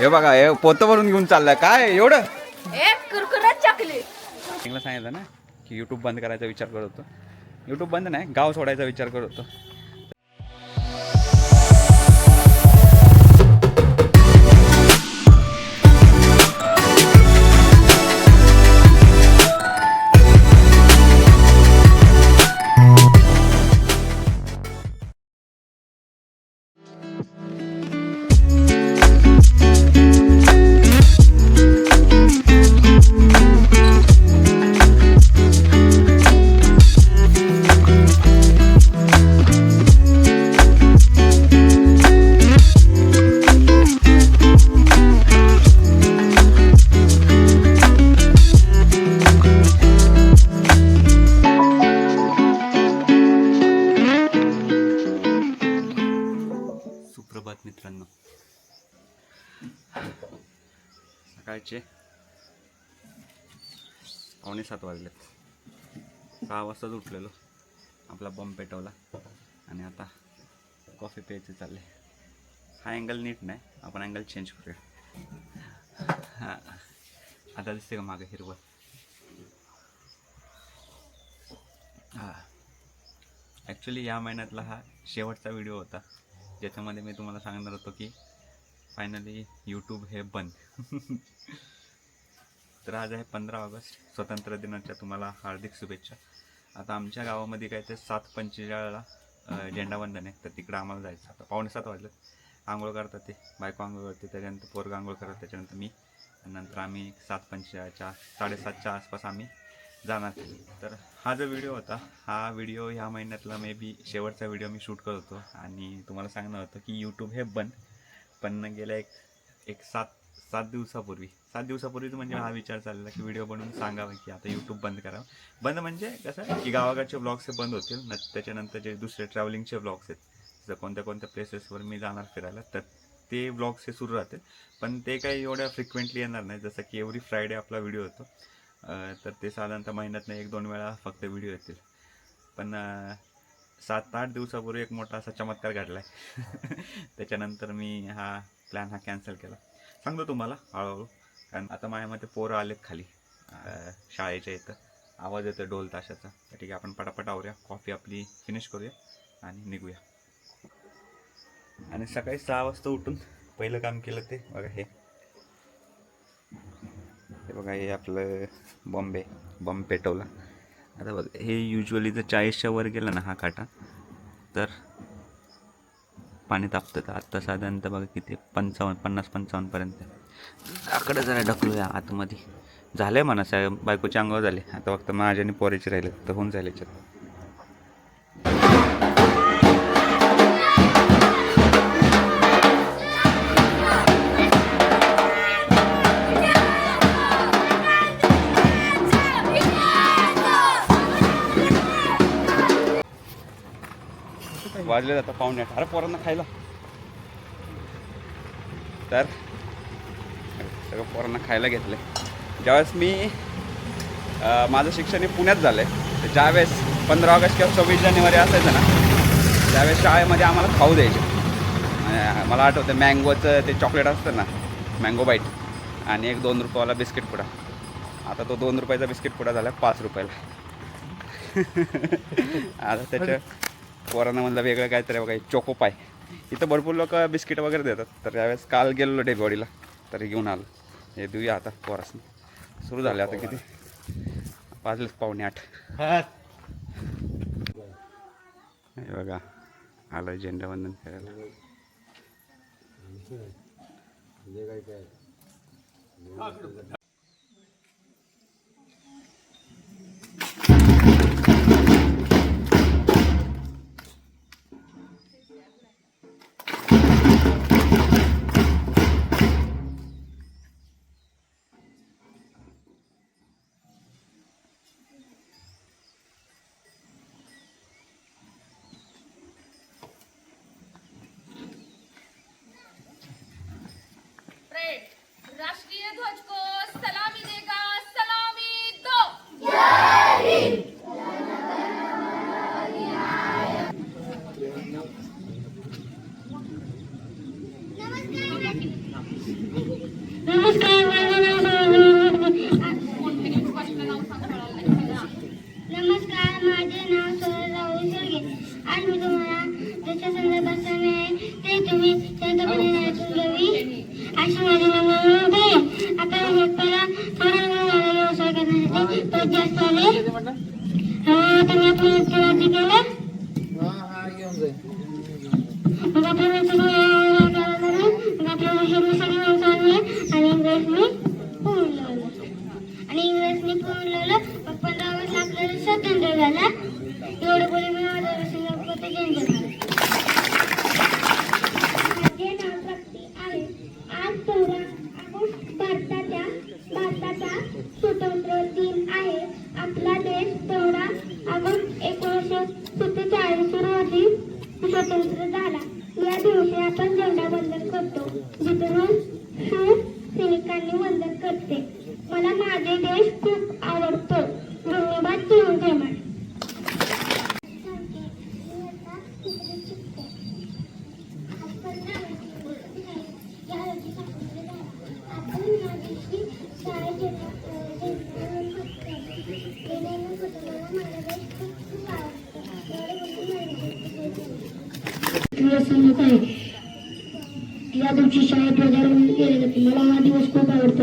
हे बघा हे पोतं भरून घेऊन चाललाय. काय एवढं? सांगितलं ना की यूट्यूब बंद करायचा विचार करत होतो. यूट्यूब बंद नाही गाव सोडायचा विचार करत होतो. सकाळचे पावणे सात वाजलेत. सहा वाजताच उठलेलो. आपला बॉम्ब पेटवला. आणि आता कॉफी प्यायचे चालले. हा अँगल नीट नाही. आपण अँगल चेंज करूया. हां. आता दिसते का मागं हिरवळ हां. ॲक्च्युली या महिन्यातला हा शेवटचा व्हिडिओ होता. ज्याच्यामध्ये मी तुम्हाला सांगणार होतो की फायनली यूट्यूब हे बंद. तर आज आहे पंधरा ऑगस्ट स्वतंत्र दिनाच्या तुम्हाला हार्दिक शुभेच्छा. आता आमच्या गावामध्ये काय ते सात पंचेचाळीला झेंडावंदन आहे. तर तिकडं आम्हाला जायचं आता पावणे सात वाजलं आंघोळ करतात ते. बायको आंघोळ करते. त्याच्यानंतर पोरगा आंघोळ करतात. त्याच्यानंतर मी. नंतर आम्ही सात पंचेचाळीच्या साडेसातच्या आसपास आम्ही जाणार. तर हा जो व्हिडिओ होता हा व्हिडिओ ह्या महिन्यातला मे बी शेवटचा व्हिडिओ मी शूट करत होतो. आणि तुम्हाला सांगणार होतं की यूट्यूब हे बंद. पण गेल्या एक एक सात सात दिवसापूर्वी. सात दिवसापूर्वीच म्हणजे हा विचार चाललेला की व्हिडिओ बनवून सांगावा की आता यूट्यूब बंद करावं. बंद म्हणजे कसं की गावाकडचे ब्लॉग्स हे बंद होतील न त्याच्यानंतर जे दुसरे ट्रॅव्हलिंगचे ब्लॉग्स आहेत जर कोणत्या कोणत्या प्लेसेसवर मी जाणार फिरायला तर ते ब्लॉग्स हे सुरू राहतील. पण ते काही एवढ्या फ्रिक्वेंटली येणार नाही जसं की एव्हरी फ्रायडे आपला व्हिडिओ होतो. तर ते साधारणतः महिन्यातनं एक दोन वेळा फक्त व्हिडिओ येतील. पण सात आठ दिवसापूर्वी एक मोठा असा चमत्कार घडला आहे त्याच्यानंतर मी हा प्लॅन हा कॅन्सल केला. सांगतो तुम्हाला हळूहळू. कारण आता माझ्यामध्ये पोरं आलेत खाली. शाळेच्या इथं. आवाज येतो ढोल ताशाचा. तर ठीक आहे आपण पटापट आवरूया. कॉफी आपली फिनिश करूया आणि निघूया. आणि सकाळी सहा वाजता उठून पहिलं काम केलं ते. बघा हे. हे बघा हे आपलं बॉम्बे. बॉम्ब पेटवला. आता बघ हे युजली जर चाळीसच्या वर गेलं ना हा काटा तर पाणी तापतं. तर आत्ता साधारणतः बघा किती पंचावन्न पन्नास पंचावन्नपर्यंत आकडे जरा ढकलूया आतमध्ये. झालं आहे म्हणा साहेब बायकोचे अंगावर झाले. आता फक्त माझ्या आणि पोरीचे राहिले तर होऊन जाईल याच्यात. वाजले जातात पाहुणे अरे पोरांना खायला. तर सगळं पोरांना खायला घेतलं ज्यावेळेस मी माझं शिक्षण हे पुण्यात झालं आहे तर ज्यावेळेस पंधरा ऑगस्ट किंवा सव्वीस जानेवारी असायचं ना त्यावेळेस शाळेमध्ये आम्हाला खाऊ द्यायचे. मला आठवतं मँगोचं ते चॉकलेट असतं ना मँगो बाईट आणि एक दोन रुपयावाला बिस्किट पुडा. आता तो दोन रुपयाचा बिस्किट पुडा झाला पाच रुपयाला. आता त्याच्या पोरांना म्हणलं वेगळं काहीतरी बघा चोको पाय इथं भरपूर लोक बिस्किट वगैरे देतात. तर यावेळेस काल गेलेलो डेबॉडीला तरी घेऊन आलो. हे देऊया आता पोरासनी. सुरू झाले आता किती? वाजलेच पावणे आठ. हे बघा आलं झेंडावंदन करायला. मला माझे देश खूप आवडतो धन्यवाद चिरंजीव माने. आहे या दिवशी शाळेत ध्वजारोहण केले जाते मला हा दिवस खूप आवडतो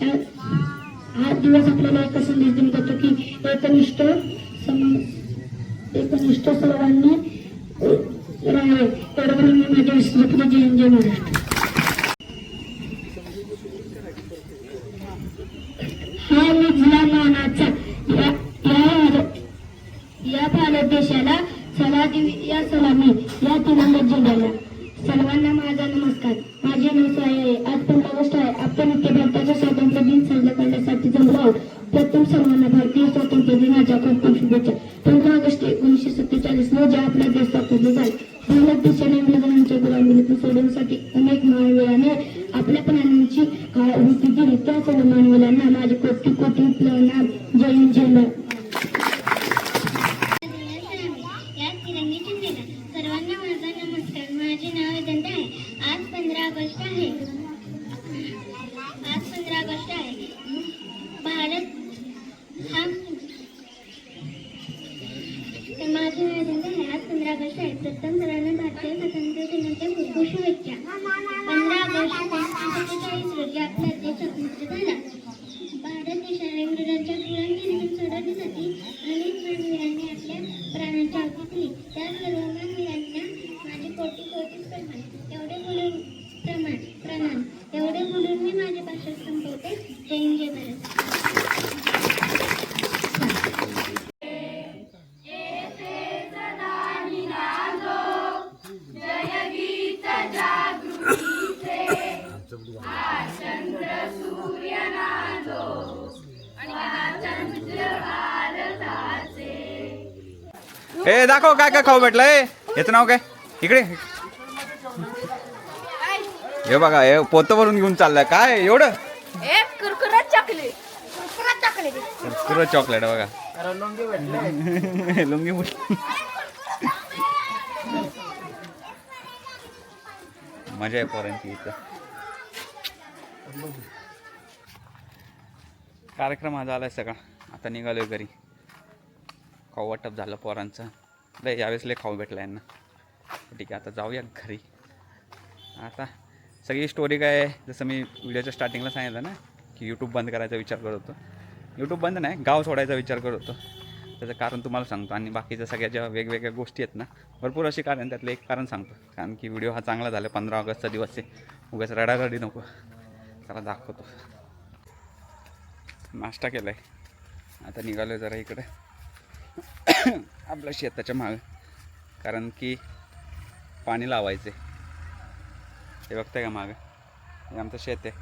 या- हा दिवस आपल्याला एक संदेश देऊन जातो की एकनिष्ठ सम- एकनिष्ठ सर्वांनी राहावे. एवढं म्हणून मी माझ्या विश्वपती जयंत जय महाराष्ट्र. पंधरा ऑगस्ट एकोणीसशे सत्तेचाळीस रोजी आपला देश स्वातंत्र्य झाला. भारत देशाने इंग्रजांच्या गुलामीतून सोडवण्यासाठी अनेक मानवीयाने आपल्या प्राणांची होती दिली त्या सर्व मानवीयांना माझे कोटी कोटी प्रणाम जय जय स्वातंत्र्याने भारतीय स्वातंत्र्य दिनाच्या खूप शुभेच्छा पंधरा ऑगस्ट सत्तेचाळीस रोजी आपला देश स्वतंत्र झाला भारत देशाने इंग्रजांच्या गुलामगिरीतून सोडवण्यासाठी अनेक मानवीयांनी आपल्या प्राणांची आहुती दिली त्या सर्व मानवीयांना माझे कोटी कोटी प्रमाण एवढे बोलून प्रमाण प्रणाम एवढे बोलून मी माझे भाषण संपवते जय हिंद जय भारत ए दाखव काय काय खाऊ भेटलंय. याचं नाव काय? इकडे. हे बघा हे पोतं भरून घेऊन चाललाय. काय एवढं? कुरकुरत चॉकलेट कुरकुरत चॉकलेट बघा. लुंगी मजा आहे पोरांची इथं. कार्यक्रम हा झालाय सगळा. आता निघालोय घरी. खाऊ वाटप झालं पोरांचं. लय यावेळेस लय खाऊ भेटला यांना. ठीक आहे आता जाऊया घरी. आता सगळी स्टोरी काय आहे, जसं मी व्हिडिओच्या स्टार्टिंगला सांगितलं ना की यूट्यूब बंद करायचा विचार करत होतो. यूट्यूब बंद नाही गाव सोडायचा विचार करत होतो. त्याचं कारण तुम्हाला सांगतो. आणि बाकीच्या सगळ्या ज्या वेगवेगळ्या गोष्टी आहेत ना भरपूर अशी कारण त्यातलं एक कारण सांगतो. कारण की व्हिडिओ हा चांगला झाला पंधरा ऑगस्टचा दिवस आहे. उगाच रडारडी नको. त्याला दाखवतो. नाश्ता केला आहे आता निघालो जरा इकडे. आपल्या शेताच्या मागं. कारण की पाणी लावायचे. हे बघताय का मागं? हे आमचं शेत आहे.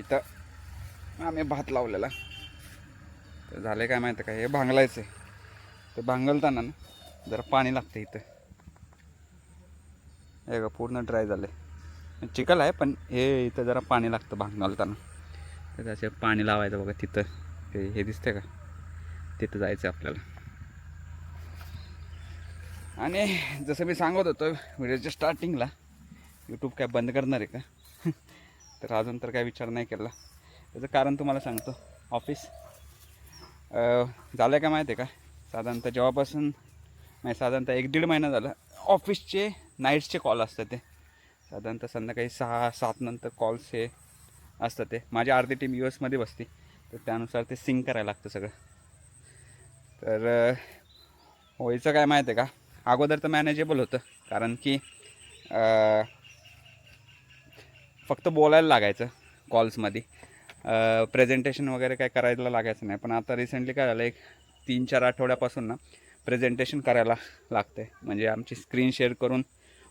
इथं आम्ही भात लावलेला. तर झालं काय माहिती का हे भांगलायचं आहे. ते भांगलताना ना जरा पाणी लागतं इथं. हे का पूर्ण ड्राय झालं आहे चिखल आहे पण हे इथं जरा पाणी लागतं भांगलताना. तर त्याचे पाणी लावायचं बघा तिथं. हे हे दिसतंय का? तिथं जायचं आपल्याला. आणि जसं मी सांगत होतो व्हिडिओच्या स्टार्टिंगला यूट्यूब काय बंद करणार आहे का? तर अजून तर काय विचार नाही केला. त्याचं कारण तुम्हाला सांगतो ऑफिस झालं आहे का माहिती आहे का? साधारणतः जेव्हापासून म्हणजे साधारणतः एक दीड महिना झाला ऑफिसचे नाईट्सचे कॉल असतात ते. साधारणतः संध्याकाळी सहा सात नंतर कॉल्स हे असतात ते. माझी अर्धी टीम यू एसमध्ये बसते तर त्यानुसार ते सिंग करायला लागतं सगळं. तर होईचं व्हायचं काय माहिती आहे का? अगोदर तर मॅनेजेबल होतं. कारण की फक्त बोलायला लागायचं कॉल्समध्ये प्रेझेंटेशन वगैरे काय करायला लागायचं नाही. पण आता रिसेंटली काय झालं एक तीन चार आठवड्यापासून ना प्रेझेंटेशन करायला लागते म्हणजे आमची स्क्रीन शेअर करून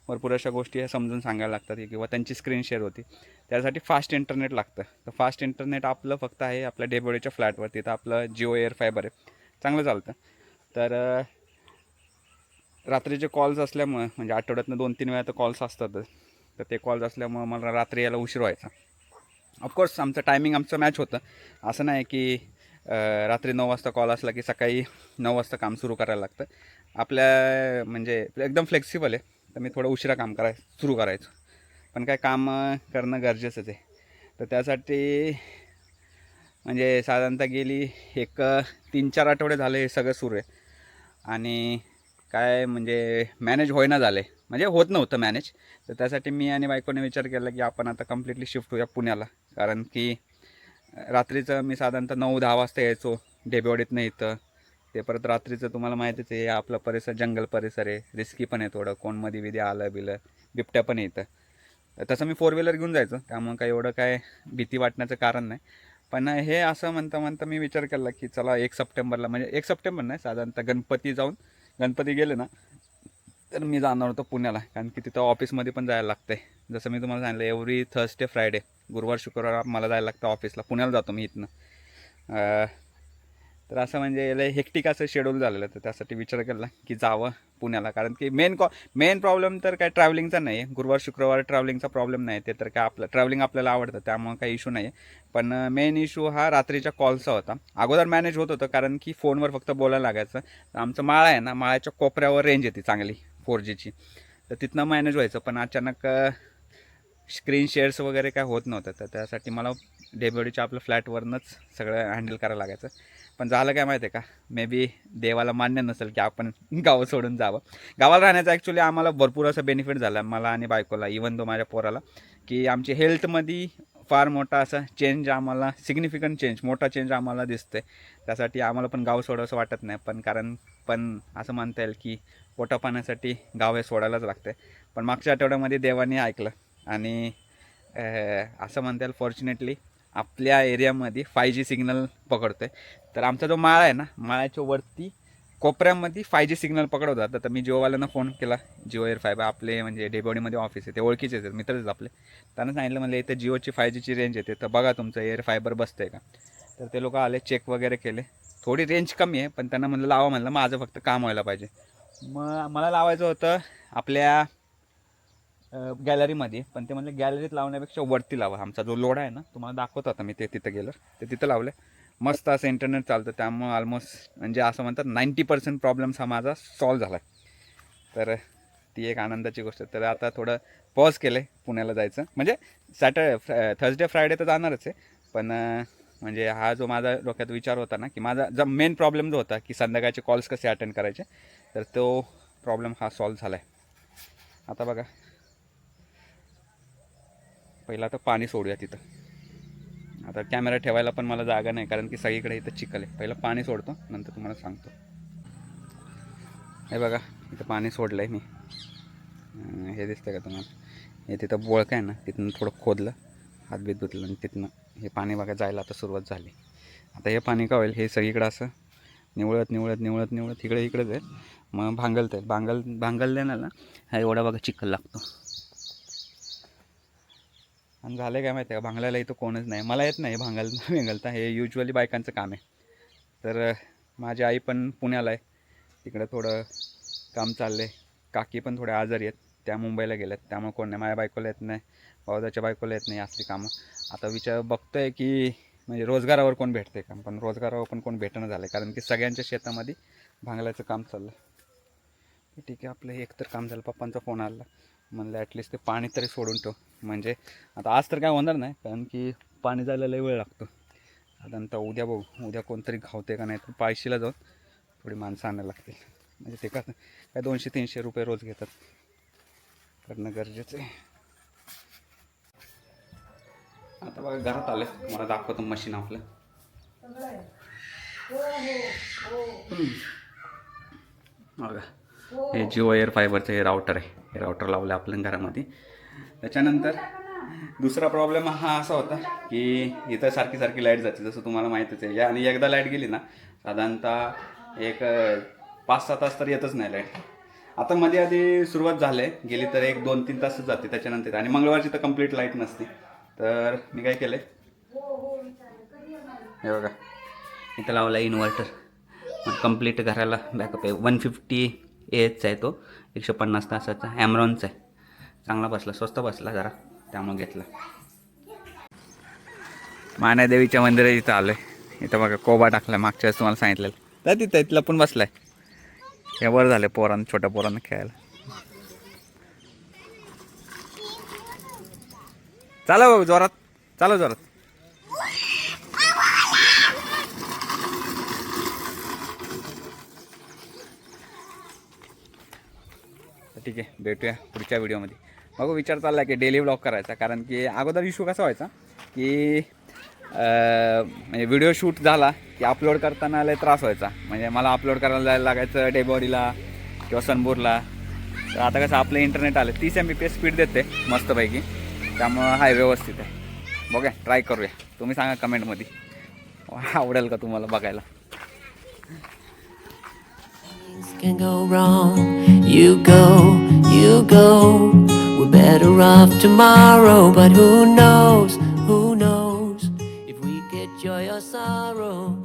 भरपूर अशा गोष्टी ह्या समजून सांगायला लागतात किंवा त्यांची स्क्रीन शेअर होती. त्यासाठी फास्ट इंटरनेट लागतं. तर फास्ट इंटरनेट आपलं फक्त आहे आपल्या डेबोडीच्या फ्लॅटवरती तर आपलं जिओ एअर फायबर आहे. चांगलं चालतं. तर रात्रीचे कॉल्स असल्यामुळं म्हणजे आठवड्यातनं दोन तीन वेळा तर कॉल्स असतातच. तर ते कॉल्स असल्यामुळं मला रात्री यायला उशीर व्हायचा. ऑफकोर्स आमचं टायमिंग आमचं मॅच होतं. असं नाही की रात्री नऊ वाजता कॉल असला की सकाळी नऊ वाजता काम सुरू करायला लागतं. आपल्या म्हणजे एकदम फ्लेक्सिबल आहे. तर मी थोडं उशिरा काम कराय सुरू करायचो. पण काय काम करणं गरजेचंच आहे. तर त्यासाठी म्हणजे साधारणतः गेली एक तीन चार आठवडे झाले हे सगळं सुरू आहे. आणि काय म्हणजे मॅनेज होईना झाले म्हणजे होत नव्हतं मॅनेज तर त्यासाठी मी आणि बायकोने विचार केला की आपण आता कम्प्लिटली शिफ्ट होऊया पुण्याला. कारण की रात्रीचं मी साधारणतः नऊ दहा वाजता यायचो डेबेवाडीतनं इथं. ते परत रात्रीचं तुम्हाला माहितीच आहे आपला परिसर जंगल परिसर आहे. रिस्की पण आहे थोडं. कोणमध्ये विधी आलं बिलं बिबट्या पण येतं तसं मी फोर व्हीलर घेऊन जायचो. त्यामुळं काही एवढं काय भीती वाटण्याचं कारण नाही. पण हे असं म्हणता म्हणता मी विचार केला की चला एक सप्टेंबरला म्हणजे एक सप्टेंबर नाही साधारणतः गणपती जाऊन गणपती गेले ना तर मी जाणार होतो पुण्याला कारण की तिथं ऑफिसमध्ये पण जायला लागतं आहे जसं मी तुम्हाला सांगितलं एव्हरी थर्सडे फ्रायडे गुरुवार शुक्रवार मला जायला लागतं ऑफिसला. पुण्याला जातो मी इथनं. तर असं म्हणजे याला हेक्टिक असं शेड्यूल झालेलं तर त्यासाठी विचार केला की जावं पुण्याला. कारण की मेन कॉ मेन प्रॉब्लेम तर काय ट्रॅव्हलिंगचा नाही आहे गुरुवार शुक्रवार ट्रॅव्हलिंगचा प्रॉब्लेम नाही ते तर काय आपलं ट्रॅव्हलिंग आपल्याला आवडतं. त्यामुळं काही इशू नाही आहे पण मेन इश्यू हा रात्रीच्या कॉलचा होता. अगोदर मॅनेज होत होतं कारण की फोनवर फक्त बोलायला लागायचं. आमचं माळा आहे ना माळ्याच्या कोपऱ्यावर रेंज येते चांगली फोर जीची तर तिथनं मॅनेज व्हायचं. पण अचानक स्क्रीन शेअर्स वगैरे काय होत नव्हतं. तर त्यासाठी मला डेबिवडीच्या आपल्या फ्लॅटवरनंच सगळं हँडल करायला लागायचं. पण झालं काय माहिती आहे का? मे बी देवाला मान्य नसेल की आपण गाव सोडून जावं. गावाला राहण्याचा ॲक्च्युली आम्हाला भरपूर असं बेनिफिट झाला. मला आणि बायकोला इवन तो माझ्या पोराला की आमची हेल्थमध्ये फार मोठा असा चेंज आम्हाला सिग्निफिकंट चेंज मोठा चेंज आम्हाला दिसतोय. त्यासाठी आम्हाला पण गाव सोडावंसं वाटत नाही. पण कारण पण असं म्हणता येईल की पोटा पाण्यासाठी गाव हे सोडायलाच लागतं पण मागच्या आठवड्यामध्ये देवाने ऐकलं आणि असं म्हणता येईल फॉर्च्युनेटली आपल्या एरियामध्ये फाय जी सिग्नल पकडतो आहे तर आमचा जो माळा आहे ना माळ्याच्या वरती कोपऱ्यामध्ये फाय जी सिग्नल पकडवतात. होता तर मी जिओवाल्यांना फोन केला. जिओ एअर फायबर आपले म्हणजे डेबोडीमध्ये ऑफिस आहे ते ओळखीचे आहेत मित्रच आपले. त्यांना सांगितलं म्हणजे इथं जिओची फाय जीची रेंज येते तर बघा तुमचं एअर फायबर बसतं आहे का? तर ते लोक आले चेक वगैरे केले. थोडी रेंज कमी आहे पण त्यांना म्हणलं लावा म्हणलं माझं फक्त काम व्हायला पाहिजे. मग मला लावायचं होतं आपल्या गॅलरीमध्ये पण ते म्हणलं गॅलरीत लावण्यापेक्षा वरती लावा. आमचा जो लोड आहे ना तुम्हाला दाखवत होता मी ते तिथं गेलं ते तिथं लावलं मस्त असं इंटरनेट चालतं. त्यामुळं ऑलमोस्ट म्हणजे असं म्हणतात नाईंटी पर्सेंट प्रॉब्लेम्स हा माझा सॉल्व झाला तर ती एक आनंदाची गोष्ट. तर आता थोडं पॉज केलं आहे पुण्याला जायचं. म्हणजे सॅटर्डे थर्सडे फ्रायडे तर जाणारच आहे. पण म्हणजे हा जो माझा डोक्यात विचार होता ना की माझा जो मेन प्रॉब्लेम जो होता की संध्याकाळचे कॉल्स कसे अटेंड करायचे तर तो प्रॉब्लेम हा सॉल्व झाला आहे आता बघा. पहिला आता पाणी सोडूया तिथं. आता कॅमेरा ठेवायला पण मला जागा नाही कारण की सगळीकडे इथं चिखल आहे. पहिलं पाणी सोडतो नंतर तुम्हाला सांगतो. हे बघा इथं पाणी सोडलं आहे मी हे दिसतं का तुम्हाला? हे तिथं बोळकं आहे ना तिथून थोडं खोदलं हातबीत धुतलं आणि तिथनं हे पाणी बघा जायला आता सुरुवात झाली. आता हे पाणी का होईल? हे सगळीकडं असं निवळत निवळत निवळत निवळत इकडे इकडे जाईल मग भांगलत आहे भांगल भांगल ना हा एवढा बघा चिखल लागतो. आणि झालं काय माहिती आहे का? भांगलायला इथं कोणच नाही. मला येत नाही भांगल भेंगलता. हे युजली बायकांचं काम आहे. तर माझी आई पण पुण्याला आहे. तिकडं थोडं काम चाललं आहे काकी पण थोड्या आजारी आहेत. त्या मुंबईला गेल्यात. त्यामुळे कोण नाही. माझ्या बायकोला येत नाही. भाऊजाच्या बायकोला येत नाही असली कामं. आता विचार बघतो आहे की म्हणजे रोजगारावर कोण भेटते काम. पण रोजगारावर पण कोण भेटणं झालं आहे कारण की सगळ्यांच्या शेतामध्ये भांगलायचं काम चाललं आहे ठीक आहे. आपलं एकतर एक तर काम झालं. पप्पांचा फोन आला. म्हणलं ॲटलिस्ट ते पाणी तरी सोडून ठेव. म्हणजे आता आज तर काय होणार नाही कारण की पाणी जायला लय वेळ लागतो. साधारणतः उद्या बघू उद्या कोणतरी घावते का नाही तर पायशीला जाऊन थोडी माणसं आणायला लागतील. म्हणजे ते का काय दोनशे तीनशे रुपये रोज घेतात. करणं गरजेचं आहे. आता बघा घरात आलं मला दाखवतो मशीन आपलं. बघा हे जिओ एअर फायबरचं हे राउटर आहे. हे राउटर लावलं आपल्या घरामध्ये. त्याच्यानंतर दुसरा प्रॉब्लेम हा असा होता की इथं सारखी सारखी लाइट जाते जसं तुम्हाला माहीतच आहे. या- आणि एकदा लाइट गेली ना साधारणतः एक पाच सहा तास तर येतच नाही लाइट. आता मध्ये आधी सुरुवात झाली आहे गेली तर एक दोन तीन तासच जाते त्याच्यानंतर. आणि मंगळवारची तर कंप्लीट लाइट नसते तर मी काय केलं हे बघा इथं लावला इन्व्हर्टर मग कंप्लीट घराला बॅकअप आहे. वन फिफ्टी एचचा आहे तो एकशे पन्नास तासाचा. ॲमरॉनचा आहे. चांगला बसला स्वस्त बसला जरा त्यामुळे घेतला. मानादेवीच्या मंदिरात इथं आलं आहे इथं बघा कोबा टाकला मागच्या वेळेस तुम्हाला सांगितलेलं. तर तिथं इथलं पण बसला बसलाय. हे बरं झालं पोरांना छोट्या पोरांना खेळायला. चला भाऊ जोरात. चला जोरात. ठीक आहे भेटूया पुढच्या व्हिडिओमध्ये बघू विचार चालला की डेली ब्लॉग करायचा. कारण की अगोदर इश्यू कसा व्हायचा की म्हणजे व्हिडिओ शूट झाला की अपलोड करताना लय त्रास व्हायचा. म्हणजे मला अपलोड करायला जायला लागायचं डेबॉडीला किंवा सनबूरला तर आता कसं आपलं इंटरनेट आलं तीस M B P S speed देते मस्तपैकी. त्यामुळं हाय व्यवस्थित आहे. बघा ट्राय करूया. तुम्ही सांगा कमेंटमध्ये आवडेल का तुम्हाला बघायला? Can go wrong. You go, you go. We're better off tomorrow, but who knows, who knows if we get joy or sorrow.